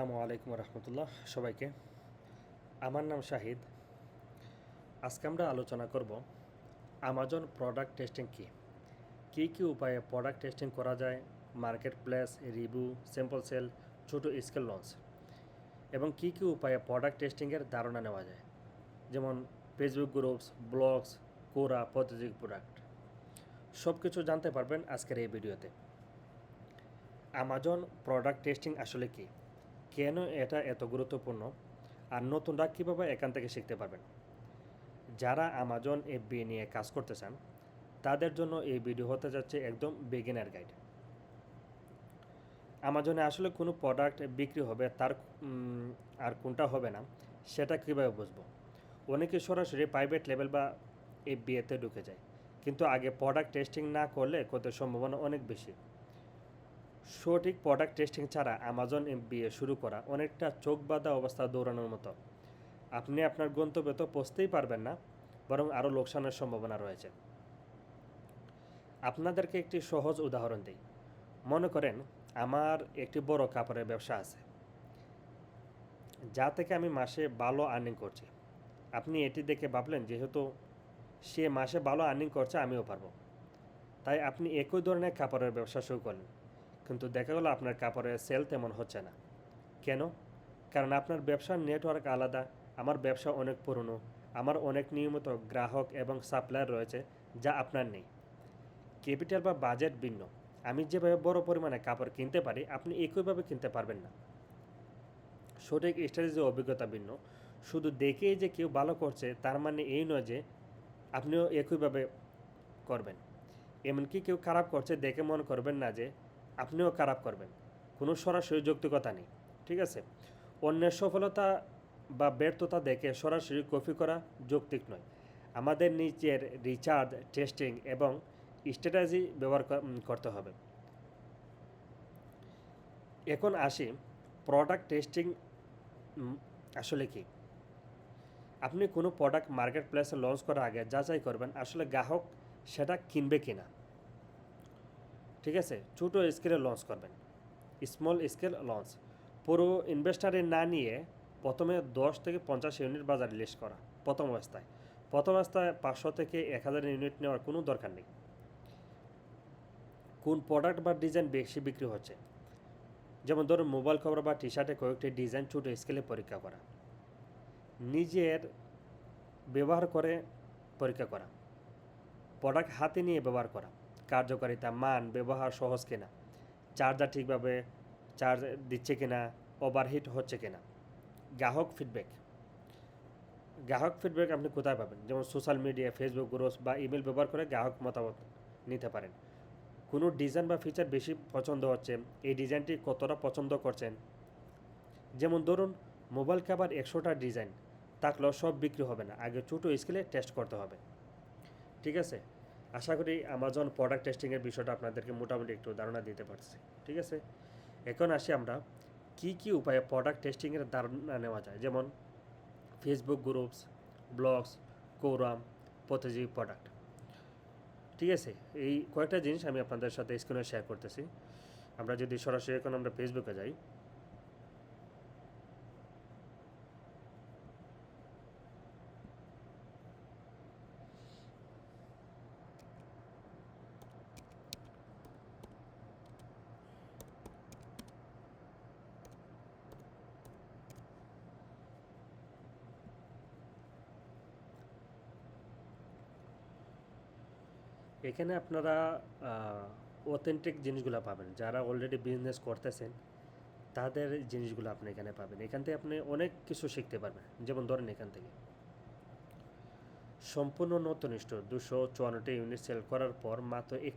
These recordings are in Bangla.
আসসালামু আলাইকুম রহমতুল্লাহ সবাইকে। আমার নাম শাহিদ। আজকে আমরা আলোচনা করব আমাজন প্রোডাক্ট টেস্টিং কী? কী কী উপায়ে প্রোডাক্ট টেস্টিং করা যায়? Market place review sample sale ছোটো স্কেল লঞ্চ এবং কী কী উপায়ে প্রোডাক্ট টেস্টিংয়ের ধারণা নেওয়া যায়? যেমন ফেসবুক গ্রুপস ব্লগস কোরা প্রতিযোগিক প্রোডাক্ট সব কিছু জানতে পারবেন আজকের এই ভিডিওতে। আমাজন প্রোডাক্ট টেস্টিং আসলে কী? কেন এটা এত গুরুত্বপূর্ণ? আর নতুনরা কীভাবে এখান থেকে শিখতে পারবেন? যারা আমাজন এফবি নিয়ে কাজ করতে চান, তাদের জন্য এই ভিডিও হতে যাচ্ছে একদম বিগিনার গাইড আমাজনে আসলে কোনো প্রোডাক্ট বিক্রি হবে, তার আর কোনটা হবে না, সেটা কীভাবে বুঝব? অনেকে সরাসরি প্রাইভেট লেভেল বা এফ এফবিএতে ঢুকে যায়। কিন্তু আগে প্রোডাক্ট টেস্টিং না করলে ক্ষতির সম্ভাবনা অনেক বেশি। সঠিক প্রোডাক্ট টেস্টিং ছাড়া আমাজন বিয়ে শুরু করা অনেকটা চোখ বাঁধা অবস্থা দৌড়ানোর মতো। আপনি আপনার গন্তব্যে তো পৌঁছতেই পারবেন না, বরং আরও লোকসানের সম্ভাবনা রয়েছে। আপনাদেরকে একটি সহজ উদাহরণ দিই। মনে করেন আমার একটি বড় কাপড়ের ব্যবসা আছে। যা থেকে আমি মাসে ভালো আর্নিং করছি। আপনি এটি দেখে ভাবলেন, যেহেতু সে মাসে ভালো আর্নিং করছে, আমিও পারব। তাই আপনি একই ধরনের কাপড়ের ব্যবসা শুরু করলেন। কিন্তু দেখা গেলো আপনার কাপড়ের সেল তেমন হচ্ছে না। কেন? কারণ আপনার ব্যবসার নেটওয়ার্ক আলাদা, আমার ব্যবসা অনেক পুরনো, আমার অনেক নিয়মিত গ্রাহক এবং সাপ্লায়ার রয়েছে যা আপনার নেই। ক্যাপিটাল বা বাজেট ভিন্ন। আমি যেভাবে বড় পরিমাণে কাপড় কিনতে পারি, আপনি একইভাবে কিনতে পারবেন না। সঠিক স্ট্র্যাটেজি অভিজ্ঞতা ভিন্ন। শুধু দেখেই যে কেউ ভালো করছে, তার মানে এই নয় যে আপনিও একইভাবে করবেন। এমনকি কেউ খারাপ করছে দেখে মনে করবেন না যে আপনিও খারাপ করবেন। কোনো সরাসরি যৌক্তিকতা নেই, ঠিক আছে? অন্যের সফলতা বা ব্যর্থতা দেখে সরাসরি কপি করা যৌক্তিক নয়। আমাদের নিজের রিচার্জ টেস্টিং এবং স্ট্র্যাটাজি ব্যবহার করতে হবে। এখন আসি প্রোডাক্ট টেস্টিং আসলে কি? আপনি কোনো প্রোডাক্ট মার্কেট প্লেসে লঞ্চ করার আগে যাচাই করবেন আসলে গ্রাহক সেটা কিনবে কিনা। ঠিক আছে? ছোটো স্কেলে লঞ্চ করবেন। স্মল স্কেল লঞ্চ পুরো ইনভেস্টারে না নিয়ে প্রথমে দশ থেকে পঞ্চাশ ইউনিট বাজারে লিস্ট করা, প্রথম অবস্থায়। প্রথম অবস্থায় পাঁচশো থেকে এক হাজার ইউনিট নেওয়ার কোনো দরকার নেই। কোন প্রোডাক্ট বা ডিজাইন বেশি বিক্রি হচ্ছে? যেমন ধরুন মোবাইল কভার বা টি শার্টে কয়েকটি ডিজাইন ছোটো স্কেলে পরীক্ষা করা। নিজের ব্যবহার করে পরীক্ষা করা। প্রোডাক্ট হাতে নিয়ে ব্যবহার করা। কার্যকারিতা, মান, ব্যবহার সহজ কিনা? চার্জার ঠিকভাবে চার্জ দিচ্ছে কিনা? ওভারহিট হচ্ছে কিনা? গ্রাহক ফিডব্যাক গ্রাহক ফিডব্যাক আপনি কোথায় পাবেন? যেমন সোশ্যাল মিডিয়া ফেসবুক গ্রুপস বা ইমেল ব্যবহার করে গ্রাহক মতামত নিতে পারেন। কোনো ডিজাইন বা ফিচার বেশি পছন্দ হচ্ছে? এই ডিজাইনটি কতটা পছন্দ করছেন? যেমন ধরুন মোবাইল কাভার একশোটা ডিজাইন থাকলেও সব বিক্রি হবে না। আগে ছোটো স্কেলে টেস্ট করতে হবে। ঠিক আছে? আশা করি আমাজন প্রোডাক্ট টেস্টিংয়ের বিষয়টা আপনাদেরকে মোটামুটি একটু ধারণা দিতে পারছি। ঠিক আছে? এখন আসি আমরা কি কি উপায়ে প্রোডাক্ট টেস্টিংয়ের ধারণা নেওয়া যায়? যেমন ফেসবুক গ্রুপস ব্লগস কোরাম প্রতিযোগী প্রোডাক্ট ঠিক আছে? এই কয়েকটা জিনিস আমি আপনাদের সাথে স্ক্রিনে শেয়ার করতেছি। আমরা যদি সরাসরি এখন আমরা ফেসবুকে যাই এখানে আপনারা অথেন্টিক জিনিসগুলো পাবেন। যারা অলরেডি বিজনেস করতেছেন, তাদের জিনিসগুলো আপনি এখানে পাবেন। এখান থেকে আপনি অনেক কিছু শিখতে পারবেন। যেমন ধরেন এখান থেকে। সম্পূর্ণ নতুন স্টোর দুশো চুয়ান্নটি ইউনিট সেল করার পর মাত্র এক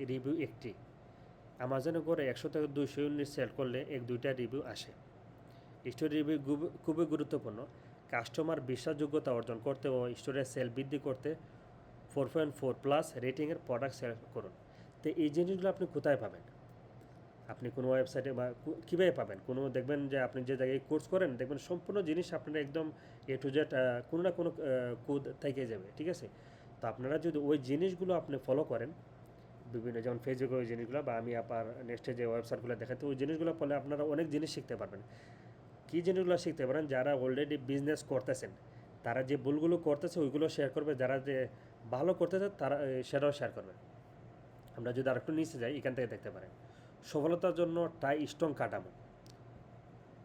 রিভিউ একটি। আমাজনে করে একশো থেকে দুশো ইউনিট সেল করলে এক, দুইটা রিভিউ আসে। স্টোর রিভিউ খুবই গুরুত্বপূর্ণ। কাস্টমার বিশ্বাসযোগ্যতা অর্জন করতে ও স্টোরের সেল বৃদ্ধি করতে ফোর পয়েন্ট ফোর প্লাস রেটিংয়ের প্রোডাক্ট সেল করুন। তো এই জিনিসগুলো আপনি কোথায় পাবেন? আপনি কোনো ওয়েবসাইটে বা কীভাবে পাবেন? কোনো দেখবেন যে আপনি যে জায়গায় কোর্স করেন, দেখবেন সম্পূর্ণ জিনিস আপনার একদম এ টু জেড কোনো না কোনো কোড থেকে যাবে, ঠিক আছে? তো আপনারা যদি ওই জিনিসগুলো আপনি ফলো করেন, বিভিন্ন যেমন ফেসবুকে ওই জিনিসগুলো বা আমি আপনার নেক্সটে যে ওয়েবসাইটগুলো দেখাতে ওই জিনিসগুলো ফলে আপনারা অনেক জিনিস শিখতে পারবেন। কী জিনিসগুলো শিখতে পারেন? যারা অলরেডি বিজনেস করতেছেন, তারা যে ভুলগুলো করতেছে, ওইগুলো শেয়ার করবে। যারা যে ভালো করতেছে তারা সেটাও শেয়ার করবে। আমরা যদি আরেকটু নিচে যাই, এখান থেকে দেখতে পারেন। সফলতার জন্য টাই স্ট্রং কাটামো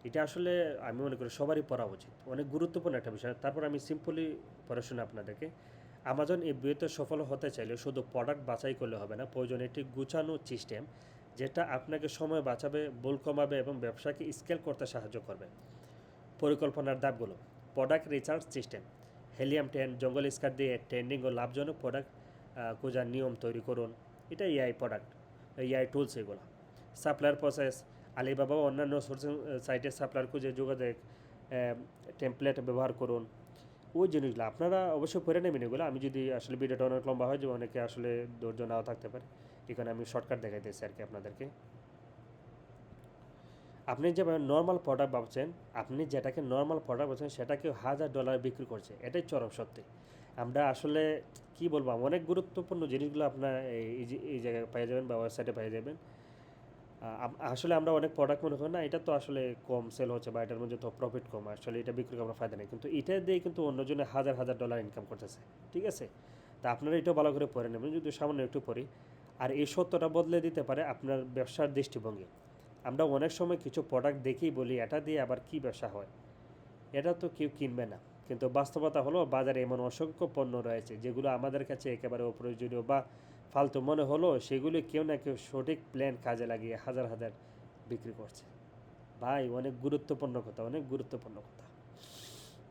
এটা আসলে আমি মনে করি সবারই পড়া উচিত। অনেক গুরুত্বপূর্ণ একটা বিষয়। তারপর আমি সিম্পলি পড়ে শুনে আপনাদেরকে আমাজন এই বিয়েতে সফল হতে চাইলে শুধু প্রোডাক্ট বাছাই করলে হবে না, প্রয়োজন একটি গুছানো সিস্টেম যেটা আপনাকে সময় বাঁচাবে, ভুল কমাবে এবং ব্যবসাকে স্কেল করতে সাহায্য করবে। পরিকল্পনার ধাপগুলো। Product research system Helium ten, Jungle Scout দিয়ে ট্রেন্ডিং ও লাভজনক প্রোডাক্ট খোঁজার নিয়ম তৈরি করুন। এটা এআই প্রোডাক্ট এআই টুলস এগুলো। সাপ্লায়ার প্রসেস আলিবাবা অন্যান্য সোর্সিং সাইটের সাপ্লায়ার খুঁজে যোগাযোগ টেমপ্লেট ব্যবহার করুন। ওই জিনিসগুলো, আপনারা অবশ্যই করে নেবেন এগুলো। আমি যদি আসলে ভিডিওটা অনেক লম্বা হয় যে অনেকে আসলে ধৈর্য নাও থাকতে পারে। এখানে আমি শর্টকাট দেখাইতেছি আর কি আপনাদেরকে। আপনি যেভাবে নর্মাল প্রোডাক্ট ভাবছেন, আপনি যেটাকে নর্মাল প্রোডাক্ট ভাবছেন সেটাকে হাজার ডলার বিক্রি করছে। এটাই চরম সত্যি। আমরা আসলে কি বলব, অনেক গুরুত্বপূর্ণ জিনিসগুলো আপনার এই- এই জায়গায় পেয়ে যাবেন বা ওয়েবসাইটে পেয়ে যাবেন। আসলে আমরা অনেক প্রোডাক্ট মনে করি না, এটা তো আসলে কম সেল হচ্ছে বা এটার মধ্যে তো প্রফিট কম, আসলে এটা বিক্রি করে আমরা ফায়দা নেই। কিন্তু এটা দিয়ে কিন্তু অন্যজনে হাজার হাজার ডলার ইনকাম করতেছে, ঠিক আছে? তা আপনারা এটাও ভালো করে পড়ে নেবেন যদি সামান্য একটু পড়ি। আর এই সত্যটা বদলে দিতে পারে আপনার ব্যবসার দৃষ্টিভঙ্গি। আমরা অনেক সময় কিছু প্রোডাক্ট দেখেই বলি, এটা দিয়ে আবার কি ব্যবসা হয়? এটা তো কেউ কিনবে না। কিন্তু বাস্তবতা হলো, বাজারে এমন অসংখ্য পণ্য রয়েছে, যেগুলো আমাদের কাছে একেবারে অপ্রয়োজনীয় বা ফালতু মনে হলো, সেগুলি কেউ না কেউ সঠিক প্ল্যান কাজে লাগিয়ে হাজার হাজার বিক্রি করছে। ভাই, অনেক গুরুত্বপূর্ণ কথা, অনেক গুরুত্বপূর্ণ কথা।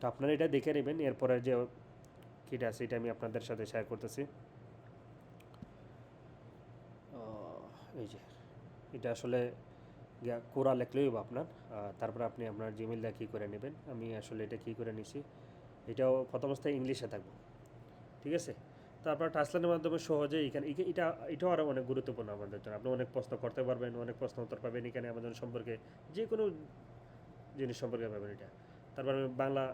তো আপনারা এটা দেখে নেবেন, এরপরে যে কীটা আছে, এটা আমি আপনাদের সাথে শেয়ার করতেছি। এই যে, এটা আসলে কোরা লেখলেই আপনার। তারপরে আপনি আপনার জিমেলটা কী করে নেবেন? আমি আসলে এটা কী করে নিছি? এটাও প্রথম অবস্থায় ইংলিশে থাকব। ঠিক আছে? তারপর ট্রান্সলেটের মাধ্যমে সহজে এখানে এটা, এটাও আরও অনেক গুরুত্বপূর্ণ আমাদের জন্য। আপনি অনেক প্রশ্ন করতে পারবেন, অনেক প্রশ্ন উত্তর পাবেন এখানে আমাদের সম্পর্কে। যে কোনো জিনিস সম্পর্কে পাবেন এটা। তারপর আমি বাংলা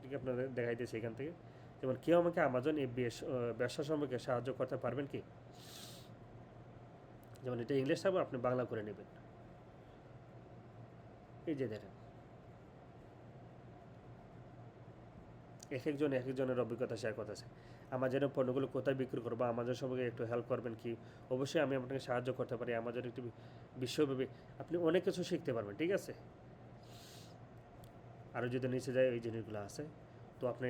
ঠিক আপনাদের দেখাইতেছি এখান থেকে। যেমন, কেউ আমাকে আমাজন এই ব্যবসা সম্পর্কে সাহায্য করতে পারবেন কি? যেমন, এটা ইংলিশ থাকবে, আপনি বাংলা করে নেবেন। এই যে দেখেন। এক একজন এক একজনের অভিজ্ঞতা শেয়ার করতেছে। আমাজনের পণ্যগুলো কোথায় বিক্রি করব আমাজন সম্পর্কে একটু হেল্প করবেন কি? অবশ্যই আমি আপনাকে সাহায্য করতে পারি। আমাজন একটু বিশ্বব্যাপী আপনি অনেক কিছু শিখতে পারবেন, ঠিক আছে? আরও যদি নিচে যায়, এই জিনিসগুলো আছে। তো আপনি,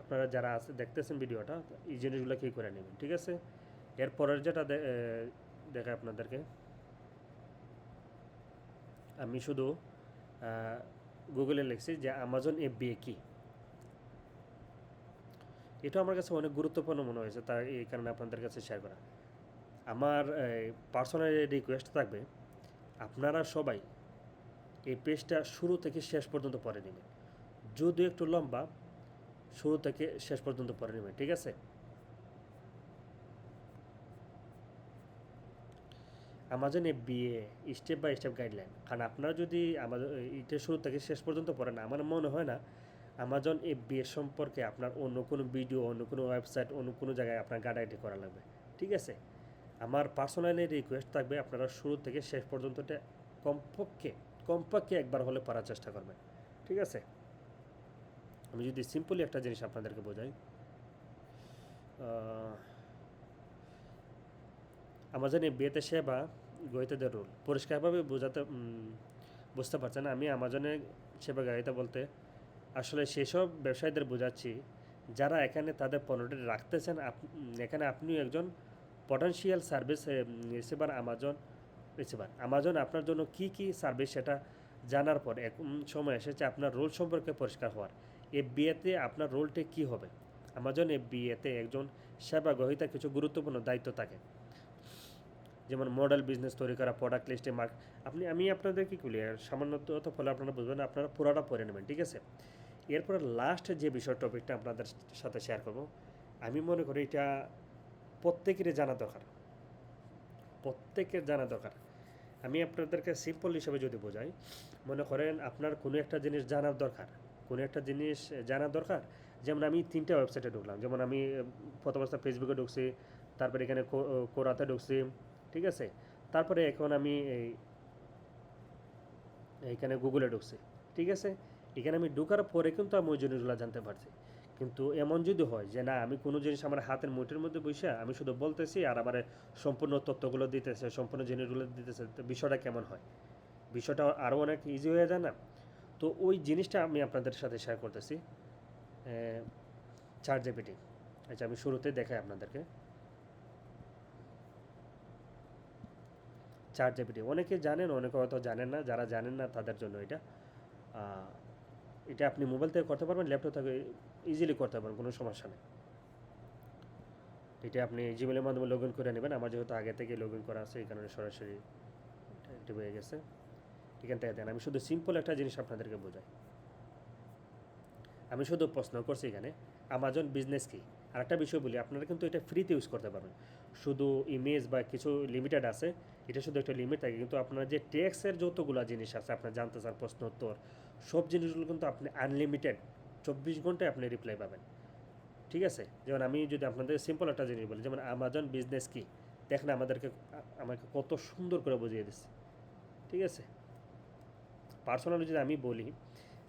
আপনারা যারা আছে, দেখতেছেন ভিডিওটা এই জিনিসগুলো কী করে নেবেন, ঠিক আছে? এরপরের যেটা দেখায় আপনাদেরকে। আমি শুধু গুগলে লিখছি যে আমাজন এফবিএ কি? এটা আমার কাছে অনেক গুরুত্বপূর্ণ মনে হয়েছে তাই এই কারণে আপনাদের কাছে শেয়ার করা। আমার পার্সোনাল রিকোয়েস্ট থাকবে, আপনারা সবাই এই পেজটা শুরু থেকে শেষ পর্যন্ত পড়ে নেবেন। যদি একটু লম্বা, শুরু থেকে শেষ পর্যন্ত পড়ে নেবেন, ঠিক আছে? আমাজনে বিয়ে স্টেপ বাই স্টেপ গাইডলাইন কারণ আপনারা যদি আমাজন এটা শুরু থেকে শেষ পর্যন্ত পড়েন আমার মনে হয় না আমাজন বিয়ে সম্পর্কে আপনার অন্য কোনো ভিডিও অন্য কোনো ওয়েবসাইট অন্য কোনো জায়গায় আপনার গাইডাইটি করা লাগবে। ঠিক আছে? আমার পার্সোনালি রিকোয়েস্ট থাকবে আপনারা শুরু থেকে শেষ পর্যন্ত এটা কমপক্ষে কমপক্ষে একবার হলে পড়ার চেষ্টা করবেন। ঠিক আছে? আমি যদি সিম্পলি একটা জিনিস আপনাদেরকে বোঝাই আহ, আমাজনে বিয়েতে সেবা গ্রহীতাদের রোল পরিষ্কারভাবে বোঝাতে বুঝতে পারছেন আমি আমাজনে সেবা গ্রহীতা বলতে আসলে সেসব ব্যবসায়ীদের বোঝাচ্ছি যারা এখানে তাদের পণ্যটি রাখতেছেন। এখানে আপনিও একজন potential service receiver Amazon receiver Amazon আপনার জন্য কি কি সার্ভিস সেটা জানার পর এক সময় এসেছে আপনার রোল সম্পর্কে পরিষ্কার হওয়ার। এই বিয়েতে আপনার রোলটি কি হবে? আমাজন এই বিয়েতে একজন সেবা গ্রহীতার কিছু গুরুত্বপূর্ণ দায়িত্ব থাকে। যেমন মডেল বিজনেস তৈরি করা প্রোডাক্ট লিস্টে মার্ক আপনি, আমি আপনাদের কি বলি, আর সামান্য তো ফলে আপনারা বুঝবেন আপনারা পুরোটা পড়ে নেবেন, ঠিক আছে? এরপরে লাস্ট যে বিষয় টপিকটা আপনাদের সাথে শেয়ার করব, আমি মনে করি এটা প্রত্যেকেরই জানা দরকার। প্রত্যেকের জানা দরকার। আমি আপনাদেরকে সিম্পল হিসেবে যদি বোঝাই, মনে করেন আপনার কোনো একটা জিনিস জানার দরকার, কোনো একটা জিনিস জানার দরকার, যেমন আমি তিনটা ওয়েবসাইটে ঢুকলাম, যেমন আমি, প্রথম অবস্থা ফেসবুকে ঢুকছি, তারপরে এখানে কোরাতে ঢুকছি ঠিক আছে? তারপরে এখন আমি এই, এইখানে গুগলে ঢুকছি, ঠিক আছে? এখানে আমি ঢুকার পরে কিন্তু আমি ওই জিনিসগুলো জানতে পারছি। কিন্তু এমন যদি হয় যে না, আমি কোনো জিনিস আমার হাতের মুঠের মধ্যে বসে আমি শুধু বলতেছি আর আমার সম্পূর্ণ তথ্যগুলো দিতেছে, সম্পূর্ণ জিনিসগুলো দিতেছে, তো বিষয়টা কেমন হয়? বিষয়টা আরও অনেক ইজি হয়ে যায় না? তো ওই জিনিসটা আমি আপনাদের সাথে শেয়ার করতেছি চার জিপিটি আচ্ছা আমি শুরুতে দেখাই আপনাদেরকে। চার জিপিটি অনেকে জানেন, অনেকে হয়তো জানেন না, যারা জানেন না তাদের জন্য এটা। এটা আপনি মোবাইল থেকে করতে পারবেন ল্যাপটপ থেকে ইজিলি করতে পারবেন, কোনো সমস্যা নেই। এটা আপনি জিমেলের মাধ্যমে লগ ইন করে নেবেন। আমার যেহেতু আগে থেকে লগ ইন করা আছে, এই কারণে সরাসরি অ্যাক্টিভ হয়ে গেছে। এখান থেকে দেন। আমি শুধু সিম্পল একটা জিনিস আপনাদেরকে বোঝাই। আমি শুধু প্রশ্ন করছি এখানে আমাজন বিজনেস কি? আর একটা বিষয় বলি, আপনারা কিন্তু এটা ফ্রিতে ইউজ করতে পারবেন। শুধু ইমেজ বা কিছু লিমিটেড আছে এটা শুধু একটা লিমিট থাকে, কিন্তু আপনার যে ট্যাক্সের যতগুলো জিনিস আছে, আপনার জানতে চান প্রশ্ন উত্তর, সব জিনিসগুলো কিন্তু আপনি আনলিমিটেড চব্বিশ ঘন্টায় আপনি রিপ্লাই পাবেন। ঠিক আছে? যেমন আমি যদি আপনাদের সিম্পল একটা জিনিস বলি, যেমন আমাজন বিজনেস কি দেখেন আমাদেরকে, আমাকে কত সুন্দর করে বুঝিয়ে দিচ্ছে। ঠিক আছে? পার্সোনালি যদি আমি বলি,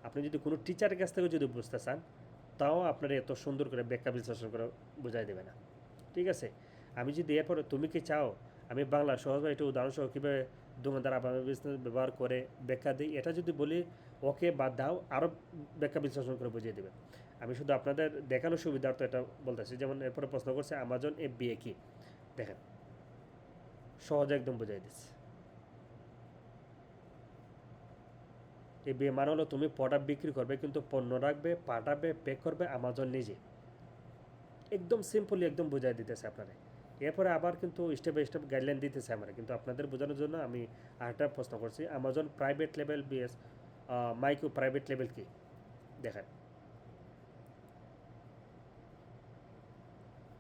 আপনি যদি কোনো টিচারের কাছ থেকে যদি বুঝতে চান, তাও আপনার এত সুন্দর করে ব্যাখ্যা বিশ্লেষণ করে বোঝাই দেবে না। ঠিক আছে? আমি যদি এরপরে তুমি কি চাও আমি বাংলা সহজভাবে একটু উদাহরণসহ কীভাবে দোকানদার আপনার বিজনেস ব্যবহার করে ব্যাখ্যা দিই, এটা যদি বলি, ওকে বাদ দাও, আরও ব্যাখ্যা বিশ্লেষণ করে বুঝিয়ে দেবে আমি শুধু আপনাদের দেখানোর সুবিধার্থে এটা বলতেছি, যেমন এরপরে প্রশ্ন করছে আমাজন এ বিয়ে কি? দেখেন, সহজে একদম বুঝাই দিচ্ছে। এই বিয়ে মানে হলো তুমি প্রোডাক্ট বিক্রি করবে, কিন্তু পণ্য রাখবে, পাঠাবে প্যাক করবে আমাজন নিজে। একদম সিম্পলি একদম বুঝাই দিতেছে আপনারা। এরপরে আবার কিন্তু স্টেপ বাই স্টেপ গাইডলাইন দিতেছে আমরা। কিন্তু আপনাদের বোঝানোর জন্য আমি আরেকটা প্রশ্ন করছি। Amazon private level VS micro private level কি? দেখেন।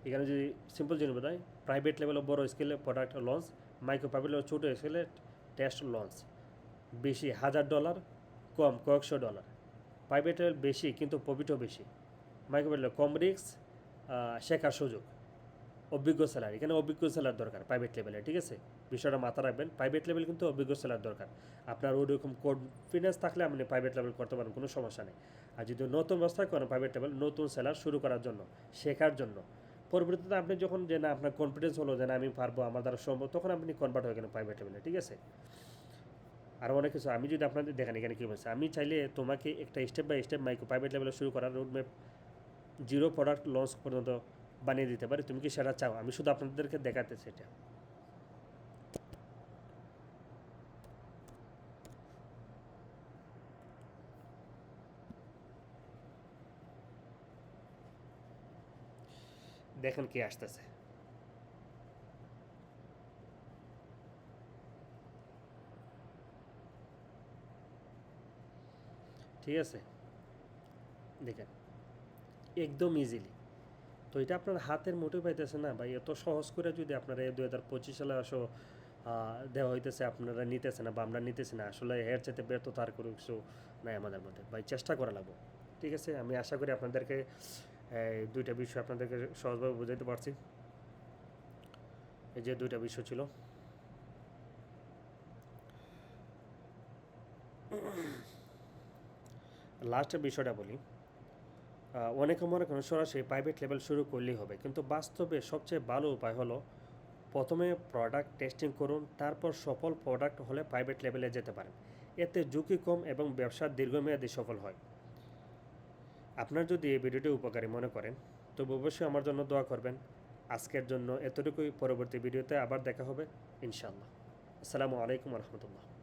এখানে যদি সিম্পল জিনিস বোঝায় প্রাইভেট লেভেল বড় স্কেলে product launch micro private level ছোটো স্কেলে টেস্ট লঞ্চ বেশি, হাজার ডলার কম, কয়েকশো ডলার প্রাইভেট লেভেল বেশি, কিন্তু প্রফিটও বেশি। মাইক্রো প্রাইভেট কম রিস্ক শেখার সুযোগ। অভিজ্ঞ সেলার এখানে অভিজ্ঞ সেলার দরকার প্রাইভেট লেভেলে ঠিক আছে? বিষয়টা মাথা রাখবেন প্রাইভেট লেভেল কিন্তু অভিজ্ঞ সেলার দরকার। আপনার ওইরকম কনফিডেন্স থাকলে আপনি প্রাইভেট লেভেল করতে পারেন, কোনো সমস্যা নেই। আর যদি নতুন ব্যবস্থায় করেন প্রাইভেট লেভেল নতুন সেলার শুরু করার জন্য, শেখার জন্য, পরবর্তীতে আপনি যখন যে না, আপনার কনফিডেন্স হলো যে না, আমি পারব, আমার দ্বারা সম্ভব, তখন আপনি কনভার্ট হয়ে গেলেন প্রাইভেট লেভেলে ঠিক আছে? আর অনেক কিছু, আমি যদি আপনাদের, দেখেন এখানে কী বলছে, আমি চাইলে তোমাকে একটা step by step micro private লেভেলে শুরু করার রোড জিরো প্রোডাক্ট লঞ্চ পর্যন্ত বানিয়ে দিতে পারি, তুমি কি সেটা চাও? আমি শুধু আপনাদেরকে দেখাতে সেটা দেখেন কে আসতেছে। ঠিক আছে? দেখেন। একদম ইজিলি এটা আপনার হাতের মুঠে পাইতেছে না? ভাই, এত সহজ করে যদি আপনারা এই দু হাজার পঁচিশ সালে আসো দেওয়া হইতেছে, আপনারা নিতেছে না বা আমরা নিতেছি না, আসলে এর চাইতে ব্যর্থ তার কোনো কিছু নাই আমাদের মধ্যে। ভাই, চেষ্টা করা লাগবো, ঠিক আছে? আমি আশা করি আপনাদেরকে দুইটা বিষয় আপনাদেরকে সহজভাবে বুঝাইতে পারছি। এই যে দুইটা বিষয় ছিল। লাস্টের বিষয়টা বলি। অনেকে মনে করেন সরাসরি প্রাইভেট লেভেল শুরু করলেই হবে। কিন্তু বাস্তবে সবচেয়ে ভালো উপায় হলো, প্রথমে প্রোডাক্ট টেস্টিং করুন, তারপর সফল প্রোডাক্ট হলে প্রাইভেট লেভেলে যেতে পারেন। এতে ঝুঁকি কম এবং ব্যবসা দীর্ঘমেয়াদী সফল হয়। আপনার যদি এই ভিডিওটি উপকারী মনে করেন, তবে অবশ্যই আমার জন্য দোয়া করবেন। আজকের জন্য এতটুকুই। পরবর্তী ভিডিওতে আবার দেখা হবে ইনশাল্লাহ আসসালামু আলাইকুম রহমতুল্লাহ।